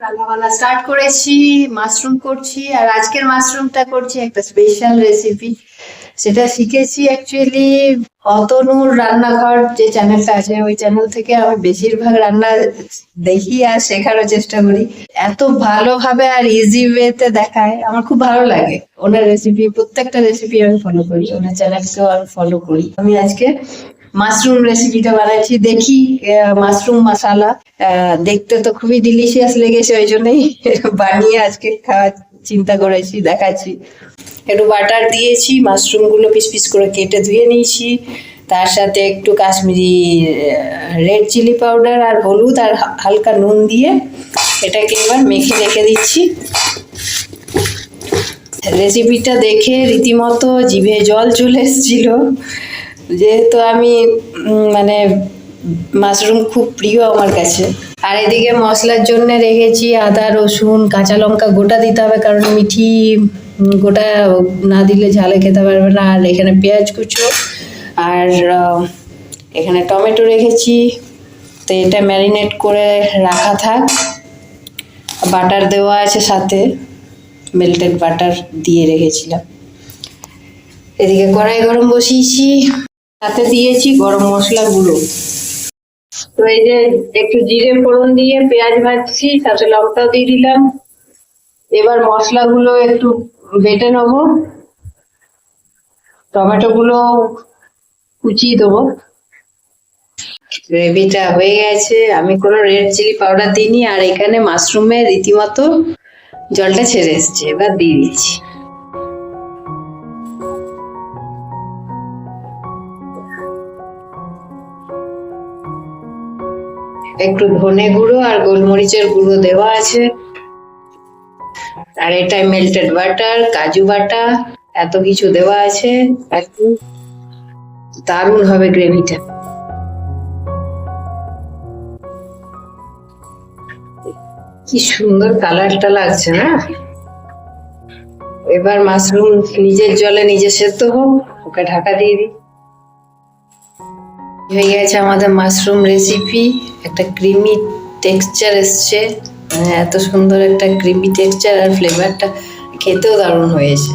রান্নাবান্না স্টার্ট করেছি মাশরুম করছি, আর আজকের মাশরুমটা করছি একটা স্পেশাল রেসিপি সেটা শিখেছি অ্যাকচুয়ালি অতনুর রান্নাঘর যে চ্যানেলটা আছে, ওই চ্যানেল থেকে আমি বেশিরভাগ রান্না দেখি আর শেখারও চেষ্টা করি। এত ভালোভাবে আর ইজি ওয়েতে দেখায়, আমার খুব ভালো লাগে। ওনার রেসিপি প্রত্যেকটা রেসিপি আমি ফলো করি, ওনার চ্যানেলকেও আমি ফলো করি। আমি আজকে মাশরুম রেসিপিটা বানাচ্ছি। দেখি মাশরুম মশালা। দেখতে তো খুবই ডিলিশিয়াস লেগেছে, ওই জন্যই বানিয়ে আজকে খাওয়ার চিন্তা করেছি, দেখাচ্ছি। একটু বাটার দিয়েছি মাশরুমগুলো পিস পিস করে কেটে ধুয়ে নিয়েছি। তার সাথে একটু কাশ্মীরি রেড চিলি পাউডার আর হলুদ আর হালকা নুন দিয়ে এটাকে এবার মেখে রেখে দিচ্ছি। রেসিপিটা দেখে রীতিমতো জিভে জল চলে এসেছিল। যেহেতু আমি মানে মাশরুম খুব প্রিয় আমার কাছে। আর এদিকে মশলার জন্য রেখেছি আদা, রসুন, কাঁচা লঙ্কা, গোটা দিতে হবে, কারণ মিঠি গোটা না দিলে ঝালে খেতে পারবে না। আর এখানে পেঁয়াজ কুচো, আর এখানে টমেটো রেখেছি। তো এটা ম্যারিনেট করে রাখা থাক। বাটার দেওয়া আছে সাথে, মেল্টেড বাটার দিয়ে রেখেছিলাম। এদিকে কড়াই গরম বসিয়েছি। সাথে দিয়েছি গরম মশলা গুঁড়ো। তো এই যে একটু জিরে ফোড়ন দিয়ে পেঁয়াজ ভাজছি, সাথে লঙ্কাও দিয়ে দিলাম। এবার মশলাগুলো একটু বেটে নেব। টমেটো গুলো কুচিয়ে দেবো। গ্রেভিটা হয়ে গেছে। আমি কোনো রেড চিলি পাউডার দিইনি, আর এখানে মাশরুমে রীতিমতো জলটা ছেড়ে এসছে। এবার দিয়ে দিচ্ছি। একটু ধনে গুঁড়ো আর গোলমরিচের গুঁড়ো দেওয়া আছে। আর এটা মেল্টেড বাটার কাজু বাটা, এত কিছু দেওয়া আছে। একদম দারুণ হবে গ্রেভিটা কি সুন্দর কালারটা লাগছে না? এবার মাশরুম নিজের জলে নিজে সেদ্ধ হোক, ওকে ঢাকা দিয়ে দিই। হয়ে গেছে আমাদের মাশরুম রেসিপি একটা ক্রিমি টেক্সচার এসছে। মানে এত সুন্দর একটা ক্রিমি টেক্সচার আর ফ্লেভারটা খেতেও দারুণ হয়েছে।